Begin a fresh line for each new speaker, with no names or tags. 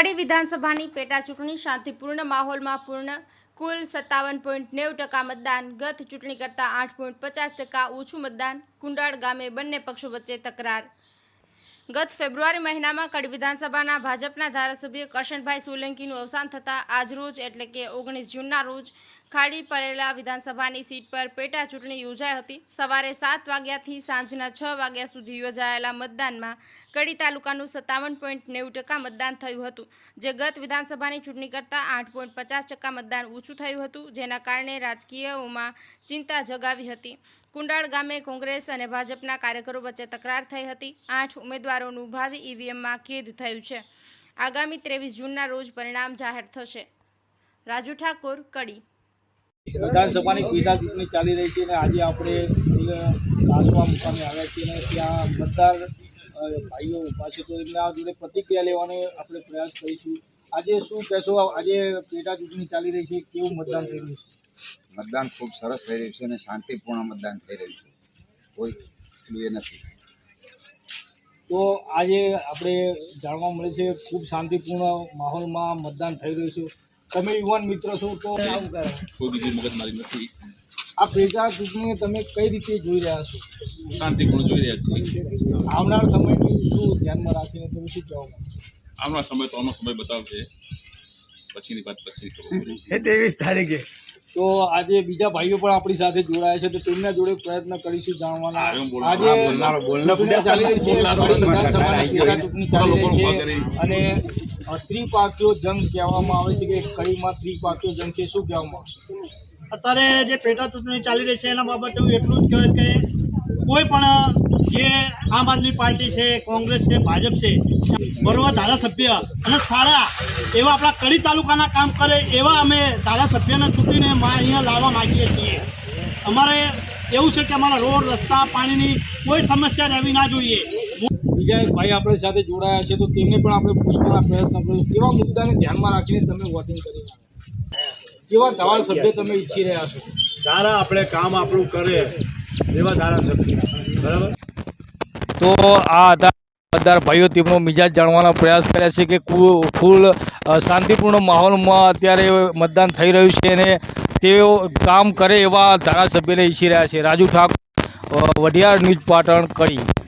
કડી વિધાનસભાની પેટા ચૂંટણી શાંતિપૂર્ણ માહોલમાં પૂર્ણ. કુલ સત્તાવન પોઈન્ટ નેવું ટકા મતદાન, ગત ચૂંટણી કરતાં આઠ પોઈન્ટ પચાસ ટકા ઓછું મતદાન, કુંડાળ ગામે બંને પક્ષો વચ્ચે તકરાર. ગત ફેબ્રુઆરી મહિનામાં કડી વિધાનસભાના ભાજપના ધારાસભ્ય કરશનભાઈ સોલંકીનું અવસાન થતાં આજરોજ એટલે કે ઓગણીસ જૂનના રોજ ખાડી પડેલા વિધાનસભાની સીટ પર પેટા ચૂંટણી યોજાઈ હતી. સવારે સાત વાગ્યાથી સાંજના છ વાગ્યા સુધી યોજાયેલા મતદાનમાં કડી તાલુકાનું સત્તાવન પોઈન્ટ નેવું ટકા મતદાન થયું હતું, જે ગત વિધાનસભાની ચૂંટણી કરતાં આઠ પોઈન્ટ પચાસ ટકા મતદાન ઓછું થયું હતું, જેના કારણે રાજકીયઓમાં ચિંતા જગાવી હતી. કુંડાળ ગામે કોંગ્રેસ અને ભાજપના કાર્યકરો વચ્ચે તકરાર થઈ હતી. આઠ ઉમેદવારોનું ભાવિ ઈવીએમમાં કેદ થયું છે. આગામી ત્રેવીસ જૂનના રોજ પરિણામ જાહેર થશે. રાજુ ઠાકોર, કડી.
વિધાનસભાની પેટા ચૂંટણી ચાલી રહી છે અને આજે આપણે કાસવા મુકામે આવ્યા છીએ અને ત્યાં મતદાર ભાઈઓ ઊભા છે. તો એમના જોડે પ્રતિક્રિયા લેવાનો આપણે પ્રયાસ કરીશું. આજે શું કહેશો? આજે પેટા ચૂંટણી ચાલી રહી છે. કેવું મતદાન થઈ રહ્યું છે?
મતદાન ખૂબ સરસ થઈ રહ્યું છે અને શાંતિપૂર્ણ મતદાન થઈ રહ્યું છે. કોઈ એ નથી.
તો આજે આપણે જાણવા મળે છે ખૂબ શાંતિપૂર્ણ માહોલમાં મતદાન થઈ રહ્યું છે. તમે યુવાન મિત્ર છો તો આવું કરો.
કોઈ બીજી મગજમારી નથી.
આ પેટા ચૂંટણીને તમે કઈ રીતે જોઈ રહ્યા છો?
શાંતિપૂર્ણ જોઈ રહ્યા છીએ.
આવનાર સમયની શું ધ્યાનમાં રાખીને તમે શું કહેવા માંગો
આવનાર સમય તો આનો સમય બતાવશે. પછીની વાત પછી ખબર પડે
ત્રેવીસ તારીખે.
તો આજે બીજા ભાઈઓ પણ આપણી સાથે જોડાયા છે તો તેમના જોડે પ્રયત્ન કરીશું જાણવાના. આજે ચાલી રહી છે. અને અ, જંગ કહેવામાં આવે છે કે કડીમાં ત્રિપાક્યો જંગ છે શું કહેવામાં
અત્યારે જે પેટા ચૂંટણી ચાલી રહી છે એના બાબતે હું એટલું જ કહીશ કે કોઈ પણ જે આમ આદમી પાર્ટી છે કોંગ્રેસ છે ભાજપ છે બરોબર ધારાસભ્ય અને સારા એવા આપણા કડી તાલુકાના કામ કરે એવા અમે ધારાસભ્યને ચૂંટીને મા અહીંયા લાવવા માગીએ છીએ. અમારે એવું છે કે અમારા રોડ રસ્તા પાણીની કોઈ સમસ્યા રહેવી ના જોઈએ.
બીજા એક ભાઈ આપણી સાથે જોડાયા છે તો તેમને પણ આપણે પૂછવાના પ્રયત્ન કરીશું કેવા મુદ્દાને ધ્યાનમાં રાખીને તમે વોટિંગ કરી? કેવા ધારાસભ્ય તમે ઈચ્છી રહ્યા છો?
સારા આપણે કામ આપણું કરે એવા ધારાસભ્ય. બરાબર?
તો આ હતા મતદાર ભાઈઓ તેમનો મિજાજ જાણવાનો પ્રયાસ કર્યા છે કે ફૂલ શાંતિપૂર્ણ માહોલમાં અત્યારે મતદાન થઈ રહ્યું છે અને તેઓ કામ કરે એવા ધારાસભ્યને ઈચ્છી રહ્યા છે. રાજુ ઠાકોર વઢિયાર ન્યૂઝ પાટણ કડી.